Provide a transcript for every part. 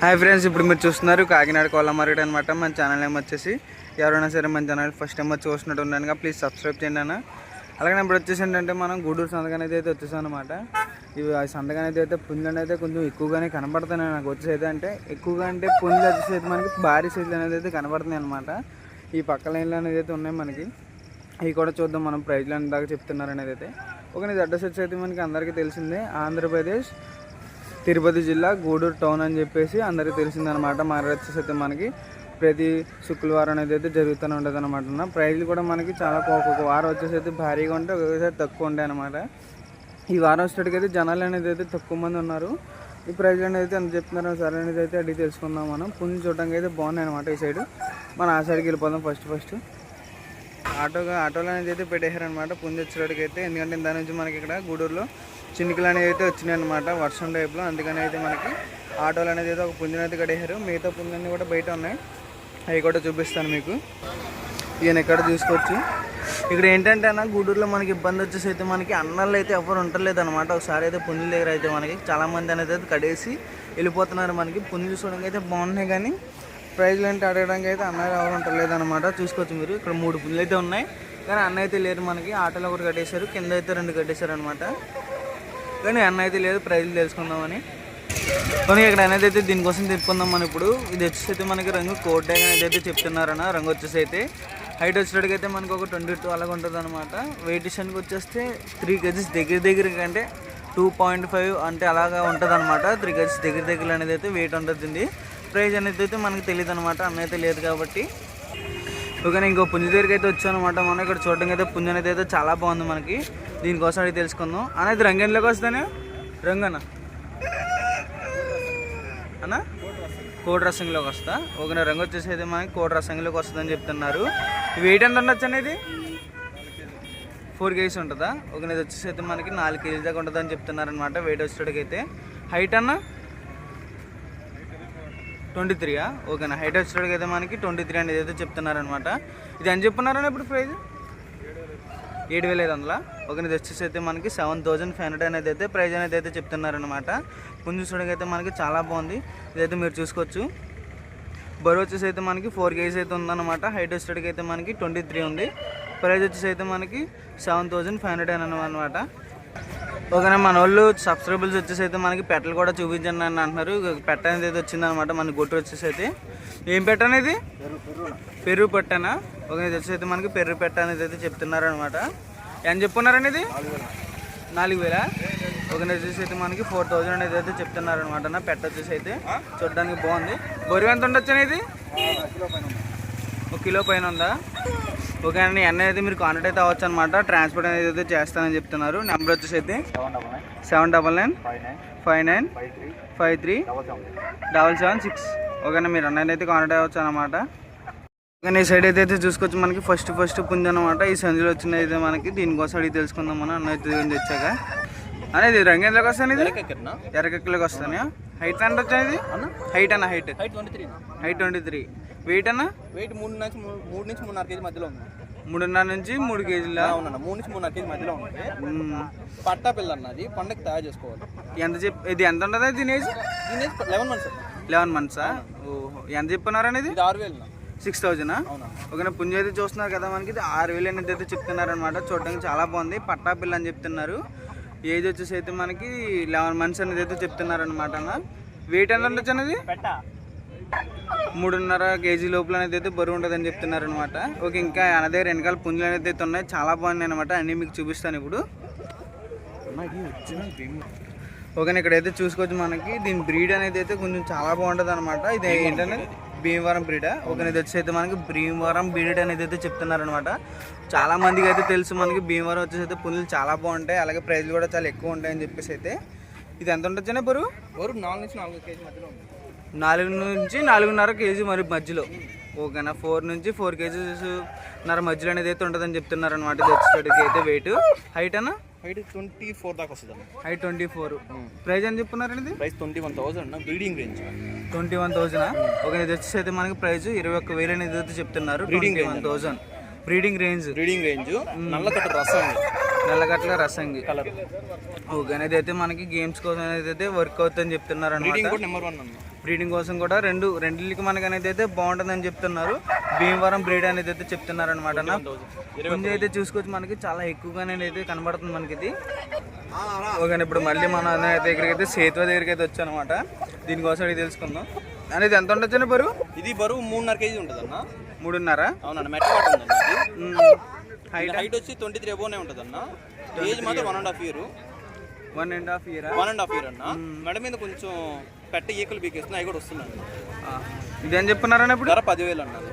Hi friends ఇప్పుడు మీరు చూస్తున్నారు కాకినాడ కోళ్ళ మార్కెట్ అనమాట మన ఛానల్ ఏమో వచ్చేసి ఎవరైనా సరే మన ఛానల్ ఫస్ట్ టైం వచ్చి చూసినట్టు ఉన్నాను ప్లీజ్ సబ్స్క్రైబ్ చేయండి అన్న. అలాగే ఇప్పుడు వచ్చేసి ఏంటంటే మనం గూడూరు సంతకం అనేది అయితే వచ్చేసాం అనమాట ఇవి ఆ సంతకం అనేది అయితే పుంజులు అయితే కొంచెం ఎక్కువగానే కనబడుతున్నాయి నాకు వచ్చేది అంటే ఎక్కువగా అంటే పుంజులు వచ్చేసి మనకి భారీ సైజులు అనేది అయితే కనబడుతున్నాయి అనమాట ఈ పక్క లైన్లు అనేది అయితే ఉన్నాయి మనకి. అవి కూడా చూద్దాం మనం ప్రైజ్లు అని దాకా చెప్తున్నారు అనేది అయితే. ఒక ఇది అడ్రస్ వచ్చి అయితే మనకి అందరికీ తెలిసిందే. ఆంధ్రప్రదేశ్ తిరుపతి జిల్లా గూడూరు టౌన్ అని చెప్పేసి అందరికీ తెలిసిందనమాట. మరి అయితే మనకి ప్రతి శుక్రవారం అనేది అయితే జరుగుతూనే ఉంటుంది అనమాట ప్రైజ్లు కూడా మనకి చాలా ఒక్కొక్క వారం వచ్చేసి అయితే భారీగా ఉంటే ఒక్కొక్కసారి తక్కువ ఉండే అనమాట ఈ వారం వచ్చేటికైతే జనాలు అనేది అయితే తక్కువ మంది ఉన్నారు. ఈ ప్రైజ్ అనేది అయితే ఎంత చెప్తున్నారు సరే అనేది అయితే అడిగి తెలుసుకుందాం మనం. పుణ్యం చూడడానికి అయితే బాగున్నాయి అనమాట ఈ సైడ్. మనం ఆ సైడ్కి వెళ్ళిపోదాం ఫస్ట్ ఫస్ట్. ఆటోగా ఆటోలు అనేది అయితే పెట్టేశారనమాట పుంజు వచ్చేటికి అయితే ఎందుకంటే దాని నుంచి మనకి ఇక్కడ గూడూరులో చినుకులు అనేవి అయితే వచ్చినాయి అనమాట వర్షం టైప్లో అందుకని అయితే మనకి ఆటోలు అనేది అయితే ఒక పుంజుని అయితే కట్టేశారు. మిగతా పుంజులన్నీ కూడా బయట ఉన్నాయి. అవి కూడా చూపిస్తాను మీకు. ఈయన ఎక్కడ చూసుకోవచ్చు. ఇక్కడ ఏంటంటే అన్న గూడూరులో మనకి ఇబ్బంది వచ్చేసి అయితే మనకి అన్నలు అయితే ఎవరు ఉండలేదు అనమాట ఒకసారి అయితే పుంజుల దగ్గర అయితే మనకి చాలా మంది అనేది అయితే కడేసి వెళ్ళిపోతున్నారు మనకి. పుంజులు చూడడానికి అయితే బాగున్నాయి కానీ ప్రైజ్లు అంటే అడగడానికి అయితే అన్నయ్య ఎవరు ఉండలేదు చూసుకోవచ్చు మీరు. ఇక్కడ మూడు పుల్లు అయితే ఉన్నాయి. కానీ అన్న అయితే లేరు మనకి. ఆటోలో ఒకటి కట్టేశారు. కింద అయితే రెండు కట్టేశారు అనమాట కానీ అన్న అయితే లేదు. ప్రైజ్లు తెలుసుకుందామని. కానీ ఇక్కడ అనేది అయితే దీనికోసం తిప్పుకుందాం మనం ఇప్పుడు. ఇది వచ్చేసి అయితే మనకి రంగు కోట్ డ్యాగ్ అనేది అయితే చెప్తున్నారన్న. రంగు వచ్చేసి అయితే హైట్ వచ్చేటికి అయితే ఒక ట్వంటీ టూ అలాగ ఉంటుంది అనమాట వెయిట్ విషయానికి వచ్చేస్తే త్రీ కేజీస్ దగ్గర దగ్గర కంటే టూ పాయింట్ ఫైవ్ అంటే అలాగా ఉంటుంది అనమాట త్రీ కేజీస్ దగ్గర దగ్గర అనేది అయితే వెయిట్ ఉంటుంది ప్రైజ్ అనేది అయితే మనకి తెలియదు అనమాట అన్న అయితే లేదు కాబట్టి. ఓకే ఇంకో పుంజు దగ్గరికి అయితే వచ్చాను అనమాట మనం ఇక్కడ చూడడానికి అయితే పుంజు అనేది అయితే చాలా బాగుంది మనకి. దీనికోసం అడిగి తెలుసుకుందాం. అనేది రంగంలోకి వస్తానే రంగన్న. అన్న? కోడి రసంలోకి వస్తా. ఒకనే రంగు వచ్చేసి అయితే మనకి కోడి రసంలోకి వస్తుందని చెప్తున్నారు. వెయిట్ ఎంత ఉండొచ్చు అనేది ఫోర్ కేజీస్ ఉంటుందా? ఒక ఇది వచ్చేసి అయితే మనకి నాలుగు కేజీ దాకా ఉంటుందని చెప్తున్నారు అనమాట వెయిట్ వచ్చేటికైతే హైట్ అన్న? ట్వంటీ త్రీయా ఓకేనా. హైట్ వచ్చేటికైతే మనకి ట్వంటీ త్రీ అనేది అయితే చెప్తున్నారనమాట ఇది ఎంత చెప్తున్నారని ఇప్పుడు ప్రైజ్? ఏడు వేల ఐదు వందల? ఒక ఇది వచ్చేసి అయితే మనకి సెవెన్ థౌజండ్ ఫైవ్ హండ్రెడ్ అనేది అయితే ప్రైజ్ అనేది అయితే చెప్తున్నారనమాట పుంజు చూడడానికి అయితే మనకి చాలా బాగుంది. ఇదైతే మీరు చూసుకోవచ్చు. బరువు వచ్చేసి అయితే మనకి ఫోర్ కేజీస్ అయితే ఉందన్నమాట. హైట్ వచ్చేటికి అయితే మనకి ట్వంటీ త్రీ ఉంది. ప్రైజ్ వచ్చేసి అయితే మనకి సెవెన్ థౌజండ్ ఫైవ్ హండ్రెడ్ అనమాట ఓకేనా మన వాళ్ళు సబ్స్క్రైబర్స్ వచ్చేసి అయితే మనకి పెట్టలు కూడా చూపించండి అని అంటున్నారు. పెట్ట అనేది అయితే వచ్చిందనమాట మన గొట్టు వచ్చేసి అయితే. ఏం పెట్ట అనేది పెరుగు పెట్టనా ఒక ఇది వచ్చేసి అయితే మనకి పెరుగు పెట్ట అనేది అయితే చెప్తున్నారు అనమాట ఏం చెప్పున్నారండి ఇది? నాలుగు వేల? ఒక వచ్చేసి అయితే మనకి ఫోర్ థౌజండ్ అనేది అయితే చెప్తున్నారు అనమాట నా పెట్ట వచ్చేసి అయితే చూడడానికి బాగుంది. బొరువు ఎంత ఉండొచ్చు అనేది ఒక కిలో పైన ఉందా? ఓకే అండి అన్న అయితే మీరు కాంటాక్ట్ అయితే అవ్వచ్చు అనమాట ట్రాన్స్పోర్ట్ అనేది అయితే చేస్తానని చెప్తున్నారు. నెంబర్ వచ్చేసి అయితే seven double nine five nine five three double seven six ఓకేనా మీరు అన్నయ్య అయితే కాంటాక్ట్ అవ్వచ్చు అనమాట కానీ ఈ సైడ్ అయితే చూసుకోవచ్చు మనకి. ఫస్ట్ ఫస్ట్ పుంజ్ అనమాట ఈ సంజులు వచ్చినది అయితే మనకి. దీనికోసం అడిగి తెలుసుకుందాం మనం అన్న అయితే తెచ్చాక. అనేది రంగేంద్రకి వస్తాను ఇది? ఎర్రకెక్కలకి వస్తాను? హైట్ ఎంత వచ్చాయి హైట్ అన్న? Height height twenty three height twenty three weight అన్న? వెయిట్ మూడు నుంచి మూడు నుంచి మూడున్నర కేజీ మధ్యలో ఉంది. మూడున్నర నుంచి మూడు కేజీల? అవునన్న మూడు నుంచి మూడున్నర కేజీ మధ్యలో ఉంది. పట్టా పిల్ల అన్నది పండగ తయారు చేసుకోవాలి. ఎంత చెప్ ఇది ఎంత ఉంటుంది తినేసి దీని లెవెన్ మంత్స్ లెవెన్ మంత్సా ఓహో. ఎంత చెప్పినారు అనేది? ఆరు వేలు సిక్స్ థౌజండా ఓకే పుంజు అయితే చూస్తున్నారు కదా మనకి ఆరు వేలు అనేది అయితే చెప్తున్నారు అనమాట చూడడానికి చాలా బాగుంది. పట్టా పిల్ల అని చెప్తున్నారు. ఏజ్ వచ్చేసి అయితే మనకి లెవెన్ మంత్స్ అనేది అయితే చెప్తున్నారు అనమాట అన్న. వెయిట్ ఎంత ఉండొచ్చు అనేది? మూడున్నర కేజీ లోపల అనేది అయితే బరువు ఉంటుందని చెప్తున్నారు అనమాట ఓకే ఇంకా మన దగ్గర వెనకాల పుంజులు అనేది అయితే ఉన్నాయి. చాలా బాగున్నాయి అనమాట అన్నీ మీకు చూపిస్తాను ఇప్పుడు. ఓకే ఇక్కడైతే చూసుకోవచ్చు మనకి. దీని బ్రీడ్ అనేది అయితే కొంచెం చాలా బాగుంటుంది అనమాట ఇది ఏంటంటే భీమవరం బ్రీడ్ ఓకే ఇది వచ్చి అయితే మనకి భీమవరం బ్రీడ్ అనేది అయితే చెప్తున్నారు అనమాట చాలా మందికి అయితే తెలుసు మనకి భీమవరం వచ్చేసి అయితే పుల్లు చాలా బాగుంటాయి. అలాగే ప్రైస్లు కూడా చాలా ఎక్కువ ఉంటాయని చెప్పేసి అయితే. ఇది ఎంత ఉండొచ్చు బరువు? నాలుగు నుంచి నాలుగు కేజీ మధ్యలో నాలుగు నుంచి నాలుగున్నర కేజీ మరి మధ్యలో. ఓకేనా? ఫోర్ నుంచి ఫోర్ కేజీస్ నర మధ్యలో అనేది అయితే ఉంటుందని చెప్తున్నారు అనమాట ఇది వచ్చేటికి అయితే వెయిట్ హైట్ అన్న? హైట్ ట్వంటీ ఫోర్ దాకా వస్తుంది హైట్ ట్వంటీ ఫోర్. ప్రైస్ అని చెప్తున్నారు అనేది price twenty one thousand breeding range twenty one thousand okay ఇది వచ్చేసి అయితే మనకి ప్రైస్ ఇరవై ఒక్క వేలు అనేది అయితే చెప్తున్నారు. Twenty one thousand. Breeding range breeding range నల్ల కట్ట రసం నల్లగట్ల రసంగి. కలర్ ఓకే అనేది అయితే మనకి గేమ్స్ కోసం అనేది అయితే వర్క్ అవుతుందని చెప్తున్నారు బ్రీడింగ్ అనమాట కూడా నెంబర్ వన్ అన్న. బ్రీడింగ్ కోసం కూడా రెండు రెండింటికి మనకి అనేది అయితే బాగుంటుందని చెప్తున్నారు. భీమవరం బ్రీడ్ అనేది అయితే చెప్తున్నారు అనమాట అన్న పుంజు అయితే చూసుకోవచ్చు మనకి చాలా ఎక్కువగానే అయితే కనబడుతుంది మనకి ఇది ఓకే ఇప్పుడు మళ్ళీ మన దగ్గరికి అయితే సేతువ దగ్గరికి అయితే వచ్చానమాట. దీనికోసం అడిగి తెలుసుకుందాం. అనేది ఎంత ఉండొచ్చు బరువు? ఇది బరువు మూడున్నర కేజీ ఉంటుంది అన్న మూడున్నర? అవునన్న మెట్ట హైట్ హైట్ వచ్చి ట్వంటీ త్రీ అబోనే ఉంటుంది అన్న ఏజ్ మాత్రం one and half year one and half year one and half year అన్న. మెడ మీద కొంచెం పెట్ట ఈకలు బీకేస్తున్నాయి అవి కూడా వస్తున్నాయి ఇదేం చెప్తున్నారన్న ఇప్పుడు? ధర పదివేలు అన్నది.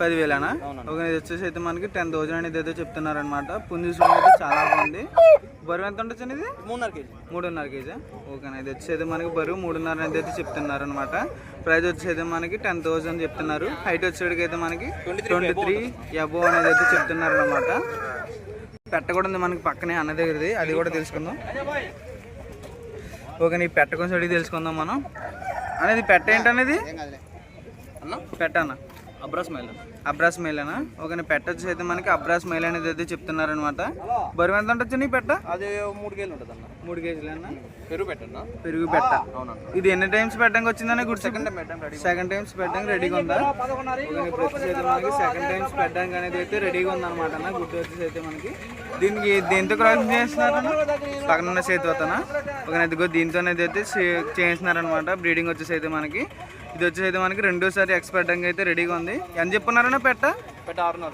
పదివేలనా. ఒక ఇది వచ్చేసి అయితే మనకి టెన్ థౌసండ్ అనేది అయితే చెప్తున్నారనమాట పుంజు చూడడం అయితే చాలా బాగుంది. బరువు ఎంత ఉండొచ్చు ఇది? మూడున్నర కేజీ. మూడున్నర కేజీ. ఓకేనా ఇది వచ్చేది మనకి బరువు మూడున్నర అనేది అయితే చెప్తున్నారు అనమాట ప్రైస్ వచ్చేది మనకి టెన్ థౌసండ్ చెప్తున్నారు. హైట్ వచ్చేటికి అయితే మనకి 23 ట్వంటీ త్రీ అబో అనేది అయితే చెప్తున్నారు అనమాట పెట్ట కూడా ఉంది మనకి పక్కనే అన్న దగ్గరది. అది కూడా తెలుసుకుందాం. ఓకే నీ పెట్ట కొంచెం అడిగి తెలుసుకుందాం మనం. అనేది పెట్ట ఏంటనేది పెట్ట అన్న. అబ్రాస్ మైల్. అబ్రాస్ మేలేనా? ఓకే పెట్ట వచ్చేసి అయితే మనకి అబ్రాస్ మేల్ అనేది అయితే చెప్తున్నారు అనమాట బరువు ఎంత నీ పెట్ట? అది మూడు కేజీలు ఉంటుంది అన్న మూడు కేజీలన్నా పెరుగు పెట్టన్నా? పెరుగు పెట్ట. అవునన్న. ఇది ఎన్ని టైమ్స్ పెట్టడానికి వచ్చిందనే good second time second times పెట్టడానికి రెడీగా ఉందా? అయితే మనకి సెకండ్ టైమ్స్ పెట్టడానికి అనేది అయితే రెడీగా ఉందన్నమాట అన్న గుడ్డు వచ్చేసి అయితే మనకి. దీనికి దేంతో క్రాసింగ్ చేస్తున్నారన్న? పక్కన ఉన్న చేతి వతన ఒక దీంతో అనేది అయితే చేస్తున్నారనమాట బ్రీడింగ్ వచ్చేసి అయితే మనకి. ఇది వచ్చేసి అయితే మనకి రెండోసారి ఎక్స్ పెట్టడానికి అయితే రెడీగా ఉంది. ఎంత చెప్పున్నారన్నా పెట్ట? పెట్ట ఆరున్నర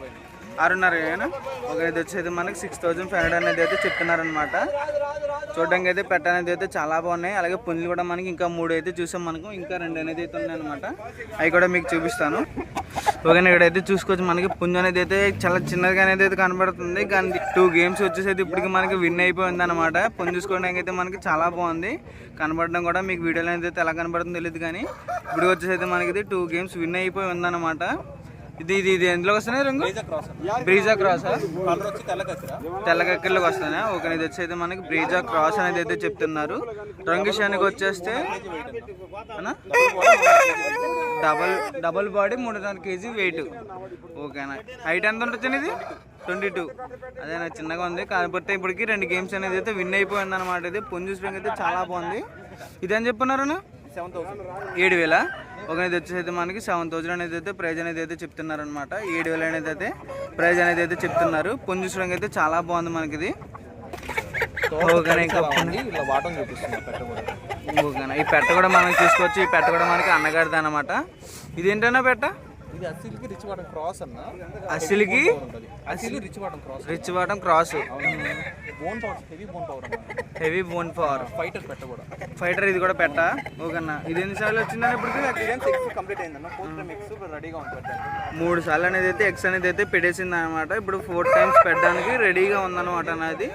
ఆరున్నర ఏనా ఒక ఇది వచ్చేది మనకి సిక్స్ థౌజండ్ ఫైవ్ హండ్రెడ్ అనేది అయితే చెప్తున్నారనమాట చూడడానికి అయితే పెట్ట అనేది అయితే చాలా బాగున్నాయి. అలాగే పుంజులు కూడా మనకి ఇంకా మూడు అయితే చూసాం మనకు ఇంకా రెండు అనేది అయితే ఉన్నాయి అనమాట అవి కూడా మీకు చూపిస్తాను. ఓకే ఇక్కడైతే చూసుకోవచ్చు మనకి పుంజు అనేది అయితే చాలా చిన్నగా అనేది అయితే కనబడుతుంది. కానీ టూ గేమ్స్ వచ్చేసి అయితే ఇప్పటికి మనకి విన్ అయిపోయింది అనమాట పుంజు చూసుకోవడానికి అయితే మనకి చాలా బాగుంది. కనబడడం కూడా మీకు వీడియోలో అయితే ఎలా కనబడుతుందో తెలియదు కానీ ఇప్పుడు వచ్చేసి అయితే మనకి టూ గేమ్స్ విన్ అయిపోయి ఉందన్నమాట. ఇది ఇది ఇది ఎందులోకి వస్తున్నాయి రంగు? బ్రీజా క్రాస్ బ్రీజా క్రాస్ కలర్ వచ్చి తెల్ల కసిరా తెల్లగక్కర్లోకి వస్తున్నాయి? ఒక ఇది వచ్చేది మనకి బ్రీజా క్రాస్ అనేది అయితే చెప్తున్నారు. రంగు విషయానికి వచ్చేస్తే? డబల్ డబల్ బాడీ మూడున్నర కేజీ వెయిట్ ఓకేనా హైట్ ఎంత ఉంటుంది ఇది ట్వంటీ టూ. అదే నాకు చిన్నగా ఉంది. కాకపోతే ఇప్పటికి రెండు గేమ్స్ అనేది అయితే విన్ అయిపోయింది అనమాట ఇది పుంజు స్ప్రింగ్ అయితే చాలా బాగుంది. ఇదేం థౌసండ్ ఏడు వేల? ఒక ఇది వచ్చేసి మనకి సెవెన్ థౌసండ్ అనేది అయితే ప్రైజ్ అనేది అయితే చెప్తున్నారు అనమాట ఏడు వేలు అనేది అయితే ప్రైజ్ అనేది అయితే చెప్తున్నారు. పుంజు చూడడానికి అయితే చాలా బాగుంది మనకి ఇది ఈ పెట్ట కూడా. మనం చూసుకోవచ్చు ఈ పెట్ట కూడా మనకి అన్నగారిది అనమాట ఇదేంటన్నా పెట్ట? ఇది అసిల్కి రిచ్ వాటం క్రాస్ అన్న. అసలుకి? అసిల్ రిచ్ వాటం క్రాస్ రిచ్ వాటం cross bone power heavy bone power heavy bone power fighter పెట్ట కూడా. ఫైటర్ ఇది కూడా పెట్ట? ఓకేనా ఇది ఎన్నిసార్లు వచ్చిందని ఇప్పుడు ఎక్స్ కంప్లీట్ అయిందన్న ఫోర్త్ టైం ఎక్స్ రెడీగా ఉంది మూడు సార్లు అనేది అయితే ఎక్స్ అనేది అయితే పెట్టేసింది అనమాట ఇప్పుడు ఫోర్ టైమ్స్ పెట్టడానికి రెడీగా ఉందన్నమాట అనేది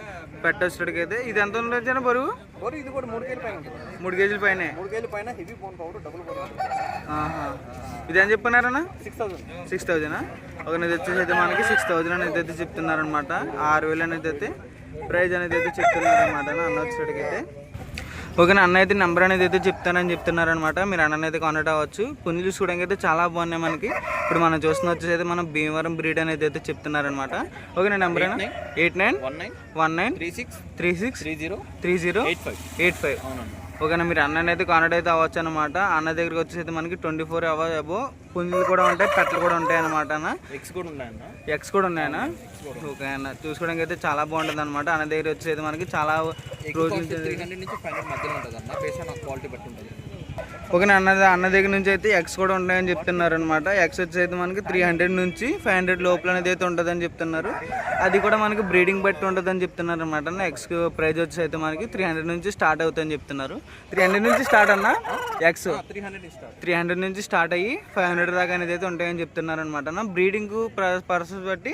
పెట్టొచ్చడికి అయితే ఇది ఎంత ఉండొచ్చు బరువు? ఓరి ఇది కూడా మూడు కేజీల పైన మూడు కేజీల పైనే? మూడు కేజీల పైన హెవీ బోన్ పవర్ డబుల్. ఇదేం చెప్పన్నారన్నా సిక్స్ థౌసండ్. Six thousand? ఒక అనేది వచ్చేసి అయితే మనకి సిక్స్ థౌజండ్ అనేది అయితే చెప్తున్నారనమాట ఆరు వేలు అనేది అయితే ప్రైజ్ అనేది అయితే చెప్తున్నారనమాట అన్న వచ్చేటికి అయితే ఓకేనా అన్న అయితే నెంబర్ అనేది అయితే చెప్తానని చెప్తున్నారనమాట మీరు అన్న అయితే కాంటాక్ట్ అవ్వచ్చు. పుంజు చూసుకోవడానికి అయితే చాలా బాగున్నాయి మనకి. ఇప్పుడు మనం చూస్తున్న వచ్చేసి అయితే మనం భీమవరం బ్రీడ్ అనేది అయితే చెప్తున్నారనమాట ఓకేనా number eight nine one nine one nine three six three six three zero three zero eight five eight five అవునండి. ఓకేనా మీరు అన్నని అయితే కాంటాక్ట్ అయితే అవ్వచ్చు అనమాట అన్న దగ్గరికి వచ్చేసి మనకి ట్వంటీ ఫోర్ అవర్స్ అబో. పుంజులు కూడా ఉంటాయి పెట్టలు కూడా ఉంటాయి అనమాట అన్న ఎక్స్ కూడా ఉన్నాయన్న? ఎక్స్ కూడా ఉన్నాయన్నా ఓకే అన్న చూసుకోవడానికి అయితే చాలా బాగుంటుంది అనమాట అన్న దగ్గర వచ్చేది మనకి చాలా రోజుల నుంచి క్వాలిటీ బట్టి ఉంటుంది. ఓకే అన్న అన్న దగ్గర నుంచి అయితే ఎక్స్ కూడా ఉంటాయని చెప్తున్నారు అనమాట ఎక్స్ వచ్చి అయితే మనకి త్రీ హండ్రెడ్ నుంచి ఫైవ్ హండ్రెడ్ లోపల అనేది అయితే ఉంటుందని చెప్తున్నారు. అది కూడా మనకి బ్రీడింగ్ బట్టి ఉంటుందని చెప్తున్నారు అనమాట అన్న ఎక్స్ ప్రైస్ వచ్చి అయితే మనకి త్రీ హండ్రెడ్ నుంచి స్టార్ట్ అవుతుందని చెప్తున్నారు. త్రీ హండ్రెడ్ నుంచి స్టార్ట్ అన్న? Eggs three hundred start three hundred నుంచి స్టార్ట్ అయ్యి ఫైవ్ హండ్రెడ్ దాకా అనేది అయితే ఉంటాయని చెప్తున్నారు అనమాట అన్న బ్రీడింగ్ పర్సన్స్ బట్టి?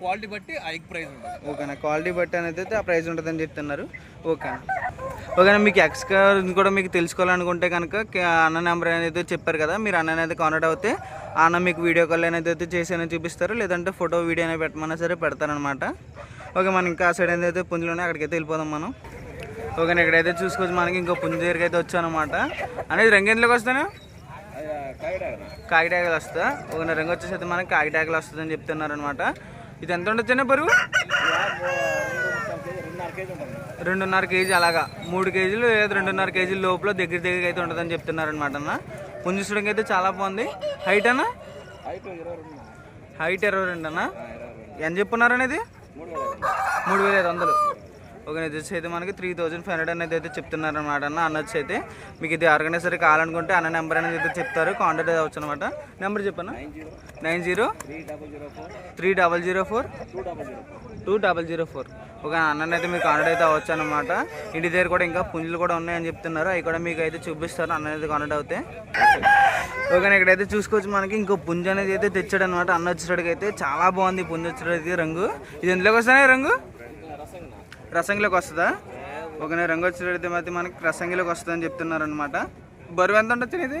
క్వాలిటీ బట్టి ఎగ్ ప్రైస్ ఓకేనా క్వాలిటీ బట్టి అనేది అయితే ఆ ప్రైస్ ఉంటుందని చెప్తున్నారు. ఓకే అండి. ఓకేనా మీకు ఎక్స్కర్ కూడా మీకు తెలుసుకోవాలనుకుంటే కనుక అన్న నెంబర్ అనేది చెప్పారు కదా మీరు అన్న అనేది కాంటాక్ట్ అవుతే ఆ అన్న మీకు వీడియో కాల్ అనేది అయితే చేసి అనేది చూపిస్తారు లేదంటే ఫోటో వీడియో అనేది పెట్టమన్నా సరే పెడతారనమాట ఓకే మనం ఇంకా ఆ సైడ్ అనేది అయితే పుంజులోనే అక్కడికైతే వెళ్ళిపోదాం మనం. ఓకేనా ఇక్కడైతే చూసుకోవచ్చు మనకి ఇంకో పుంజు దగ్గరికి అయితే వచ్చానమాట. అనేది రంగేందులోకి వస్తాను కాకిటాకలు వస్తా ఒక రంగు వచ్చేసి అయితే మనకి కాకిటాకలు వస్తుందని చెప్తున్నారు అనమాట ఇది ఎంత ఉండొచ్చు బరువు? రెండున్నర కేజీ అలాగా. మూడు కేజీలు లేదా రెండున్నర కేజీల లోపల దగ్గర దగ్గర అయితే ఉంటుందని చెప్తున్నారు అనమాట అన్న. పుంజు చూడడానికి అయితే చాలా బాగుంది. హైట్ అన్న? హైట్ ఇరవై రెండు అన్న. ఎంత చెప్పున్నారు అనేది? మూడు వేల ఐదు. వందలు. ఓకే ఇది వచ్చి అయితే మనకి త్రీ థౌజండ్ ఫైవ్ హండ్రెడ్ అనేది అయితే చెప్తున్నారు అనమాట అన్న. అన్న వచ్చి అయితే మీకు ఇది సరే కావాలనుకుంటే అన్న నెంబర్ అనేది అయితే చెప్తారు. కాంటాక్ట్ అవ్వచ్చు అనమాట నెంబర్ చెప్పన్నా? Nine zero. Nine zero. Three double zero four. Two double zero four ఒక అన్న అయితే మీకు కాంటాక్ట్ అయితే అవ్వచ్చు అనమాట ఇంటి దగ్గర కూడా ఇంకా పుంజులు కూడా ఉన్నాయని చెప్తున్నారు. అవి కూడా మీకు అయితే చూపిస్తారు అన్న అయితే కాంటాక్ట్ అవుతే. ఓకే ఇక్కడైతే చూసుకోవచ్చు మనకి. ఇంకో పుంజు అనేది అయితే తెచ్చాడు అనమాట అన్న వచ్చేటికి అయితే చాలా బాగుంది పుంజు వచ్చేటికి రంగు. ఇది ఎందులోకి వస్తాయి రంగు? రసంగిలోకి వస్తుందా? ఓకే రంగు వచ్చేటైతే మరి మనకి రసంగిలోకి వస్తుందని చెప్తున్నారు అనమాట బరువు ఎంత ఉండొచ్చు ఇది?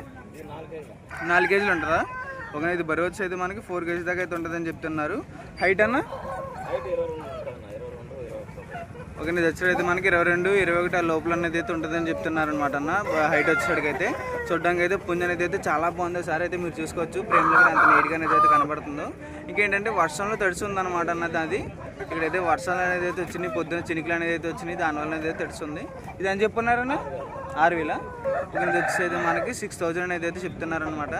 నాలుగు కేజీలు ఉంటుందా? ఓకే ఇది బరువు వచ్చి అయితే మనకి ఫోర్ కేజీ దాకా అయితే ఉంటుందని చెప్తున్నారు. హైట్ అన్న? ఓకే ఇది వచ్చేటైతే మనకి ఇరవై రెండు ఇరవై ఒకటి ఆ లోపల అనేది అయితే ఉంటుందని చెప్తున్నారు అనమాట అన్న హైట్ వచ్చేటికి అయితే చూడడానికి అయితే పుంజ అనేది అయితే చాలా బాగుంది. సార్ అయితే మీరు చూసుకోవచ్చు. ప్రేమలో అంత నీట్గా అనేది అయితే కనబడుతుందో. ఇంకేంటంటే వర్షంలో తడిసి ఉందన్నమాట అన్నది అది ఇక్కడైతే వర్షాలు అనేది అయితే వచ్చినాయి పొద్దున చినుకులు అనేది అయితే వచ్చినాయి దానివల్ల అనేది అయితే తడిస్తుంది ఇది అని చెప్పున్నారన్నా? ఆరు వేల ఇది మనకి సిక్స్ థౌజండ్ అనేది అయితే చెప్తున్నారనమాట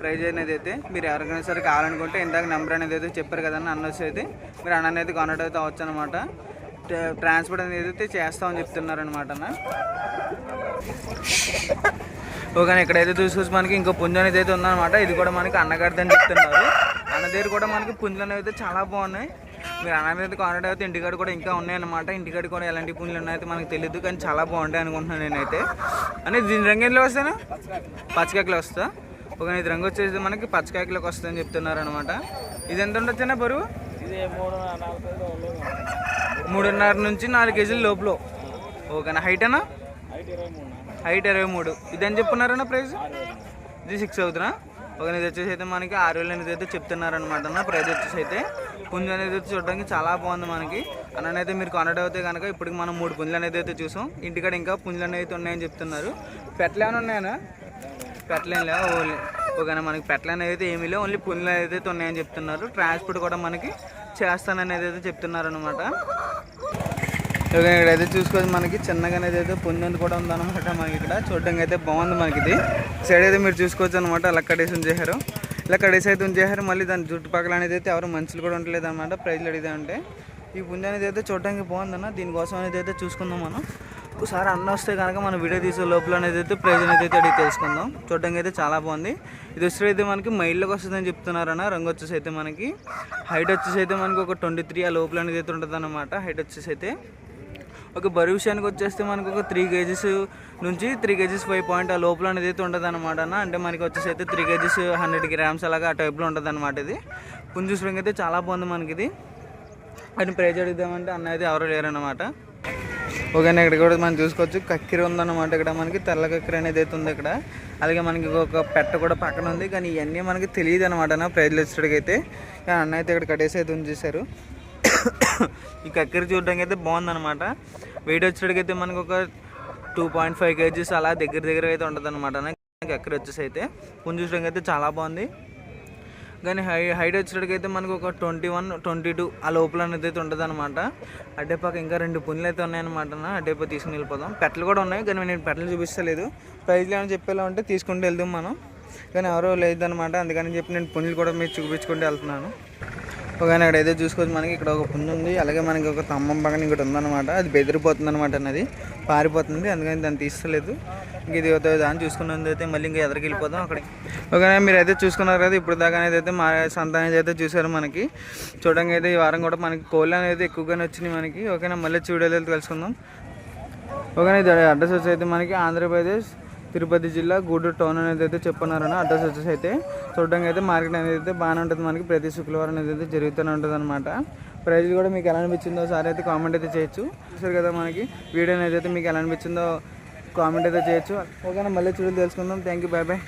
ప్రైజ్ అనేది అయితే మీరు ఎవరికైనా సరే కావాలనుకుంటే ఇందాక నెంబర్ అనేది అయితే చెప్పారు కదన్న అన్న వచ్చి అయితే మీరు అన్న అనేది కొనడం అయితే అవచ్చు అనమాట ట్రాన్స్పోర్ట్ అనేది అయితే చేస్తామని చెప్తున్నారనమాట అన్న. ఓకే ఇక్కడైతే చూసుకొచ్చి మనకి ఇంకో పుంజు అనేది అయితే ఉందన్నమాట. ఇది కూడా మనకి అన్నగారిదని అని చెప్తున్నారు. అన్న దగ్గర కూడా మనకి పుంజులు అనేవి అయితే చాలా బాగున్నాయి. మీరు మీద కాంటాక్ట్ అయితే ఇంటికాడ కూడా ఇంకా ఉన్నాయన్నమాట. ఇంటికాడ కూడా ఎలాంటి పుంజులు ఉన్నాయో మనకి తెలియదు కానీ చాలా బాగుంటాయి అనుకుంటున్నాను నేనైతే. అని దీని రంగు ఎందులో వస్తానా పచ్చకాయలు వస్తా. ఒక ఇది రంగు వచ్చేసి మనకి పచ్చకాయలోకి వస్తుందని చెప్తున్నారు అనమాట ఇది ఎంత ఉండొచ్చన్నా బరువు? మూడున్నర నుంచి నాలుగు కేజీల లోపల. ఓకేనా హైట్ అన్నా? హైట్ ఇరవై మూడు ఇది అని చెప్పున్నారన్న ప్రైస్? ఆరు వేలు ఇది సిక్స్ అవుతున్నా? ఒక ఇది వచ్చేసి అయితే మనకి ఆరు వేలు అనేది అయితే చెప్తున్నారనమాట అన్న. ప్రైస్ వచ్చేసి అయితే పుంజు అనేది అయితే చూడడానికి చాలా బాగుంది మనకి. అన్ననైతే మీరు కాంటాక్ట్ అయితే కనుక ఇప్పటికి మనం మూడు పుంజులు అనేది అయితే చూసాం. ఇంటికాడ ఇంకా పుంజులు అనేది అయితే ఉన్నాయని చెప్తున్నారు. పెట్టలేమని ఉన్నాయనా? పెట్టలేనులే పెట్టలేం ఓన్లీ ఓకేనా మనకి పెట్టలేని అయితే ఏమీ లేవు. ఓన్లీ పుంజులు అయితే ఉన్నాయని చెప్తున్నారు. ట్రాన్స్పోర్ట్ కూడా మనకి చేస్తాననేది అయితే చెప్తున్నారు అనమాట ఓకే ఇక్కడైతే చూసుకోవచ్చు మనకి చిన్నగా అనేది అయితే పుంజంది కూడా ఉందన్నమాట మనకి ఇక్కడ. చూడడానికి అయితే బాగుంది మనకి ఇది. సైడ్ అయితే మీరు చూసుకోవచ్చు అనమాట అలా కడేసి చేశారు ఇలా కడేసి అయితే ఉంచేశారు. మళ్ళీ దాని చుట్టుపక్కల అనేది అయితే ఎవరు మనుషులు కూడా ఉండలేదు అనమాట ప్రైజ్లు అడిగితే ఈ పుంజ అనేది అయితే చూడడానికి బాగుందన్న. దీనికోసం అనేది అయితే చూసుకుందాం మనం. ఒకసారి అన్న వస్తే కనుక మనం వీడియో తీసే లోపల అనేది అయితే ప్రైజ్ అనేది అయితే అడిగి తెలుసుకుందాం. చూడడానికి అయితే చాలా బాగుంది. ఇది వచ్చి అయితే మనకి మైల్లోకి వస్తుందని చెప్తున్నారన్న. రంగు వచ్చేసి అయితే మనకి హైట్ వచ్చేసి అయితే మనకి ఒక ట్వంటీ త్రీ ఆ లోపల అనేది అయితే ఉంటుంది హైట్ వచ్చేసి అయితే ఒక బరువు విషయానికి వచ్చేస్తే మనకు ఒక త్రీ కేజీస్ నుంచి three K Gs five point ఆ లోపల అనేది అయితే ఉంటుంది అనమాట అంటే మనకి వచ్చేసి అయితే త్రీ కేజీస్ హండ్రెడ్ గ్రామ్స్ అలాగా ఆ టైప్లో ఉంటుంది అనమాట ఇది. పుంజు స్ప్రింగ్ అయితే చాలా బాగుంది మనకి ఇది అని ప్రైజ్ అడుగుదామంటే అన్న అయితే ఎవరు లేరనమాట ఓకే ఇక్కడ కూడా మనం చూసుకోవచ్చు. కక్కిరి ఉందన్నమాట ఇక్కడ మనకి. తెల్ల కక్కిరి అనేది అయితే ఉంది ఇక్కడ. అలాగే మనకి ఒక పెట్ట కూడా పక్కన ఉంది. కానీ ఇవన్నీ మనకి తెలియదు అనమాట ప్రైజ్ ప్రైజ్లు అయితే కానీ అన్న అయితే ఇక్కడ కట్టేసి అయితే ఉంచేశారు. ఈ కక్కెర చూడడానికి అయితే బాగుందన్నమాట. వెయిట్ వచ్చేటికైతే మనకు ఒక టూ పాయింట్ ఫైవ్ కేజీస్ అలా దగ్గర దగ్గర అయితే ఉంటుంది అనమాట కక్కెర వచ్చేసి అయితే పుంజు చూడడానికి అయితే చాలా బాగుంది. కానీ హై హైట్ వచ్చేటికైతే మనకు ఒక ట్వంటీ వన్ ట్వంటీ టూ ఆ లోపల అనేది అయితే ఉంటుంది అనమాట అడ్డేపాక ఇంకా రెండు పుంజులు అయితే ఉన్నాయన్నమాట అడ్డేపా తీసుకుని వెళ్ళిపోదాం. పెట్టలు కూడా ఉన్నాయి కానీ నేను పెట్టలు చూపిస్తలేదు. ప్రైజ్లు ఏమైనా చెప్పేలా ఉంటే తీసుకుంటూ వెళ్దాం మనం. కానీ ఎవరో లేదనమాట అందుకని చెప్పి నేను పుంజులు కూడా మీరు చూపించుకుంటూ వెళ్తున్నాను. ఒకవేళ ఇక్కడ అయితే చూసుకోవచ్చు మనకి. ఇక్కడ ఒక పుంజు ఉంది. అలాగే మనకి ఒక తమ్మం పక్కన ఇంకోటి ఉందన్నమాట. అది బెదిరిపోతుంది అనమాట అన్నది. పారిపోతుంది. అందుకని దాన్ని తీస్తలేదు. ఇంక ఇది దాన్ని చూసుకున్నది అయితే మళ్ళీ ఇంకా ఎదరికి వెళ్ళిపోదాం అక్కడ ఓకేనా మీరు అయితే చూసుకున్నారు కదా ఇప్పుడు దాకా అనేది అయితే మా సంత అనేది అయితే చూసారు మనకి. చూడడానికి అయితే ఈ వారం కూడా మనకి కోళ్ళు అనేది ఎక్కువగానే వచ్చినాయి మనకి. ఓకేనా మళ్ళీ చూడలేదు కలుసుకుందాం. ఓకేనా ఇది అడ్రస్ వచ్చి అయితే మనకి ఆంధ్రప్రదేశ్ తిరుపతి జిల్లా గూడూరు టౌన్ అనేది అయితే చెప్పన్నారని అడ్రస్ వచ్చేసి అయితే చూడడానికి అయితే మార్కెట్ అనేది అయితే బాగానే ఉంటుంది మనకి. ప్రతి శుక్రవారం అనేది అయితే జరుగుతూనే ఉంటుంది అనమాట ప్రైజ్ కూడా మీకు ఎలా అనిపించిందో సార్ అయితే కామెంట్ అయితే చేయొచ్చు. చూసారు కదా మనకి వీడియో అనేది అయితే మీకు ఎలా అనిపించిందో కామెంట్ అయితే చేయొచ్చు. ఓకేనా మళ్ళీ చూడాలి తెలుసుకుందాం. Thank you bye bye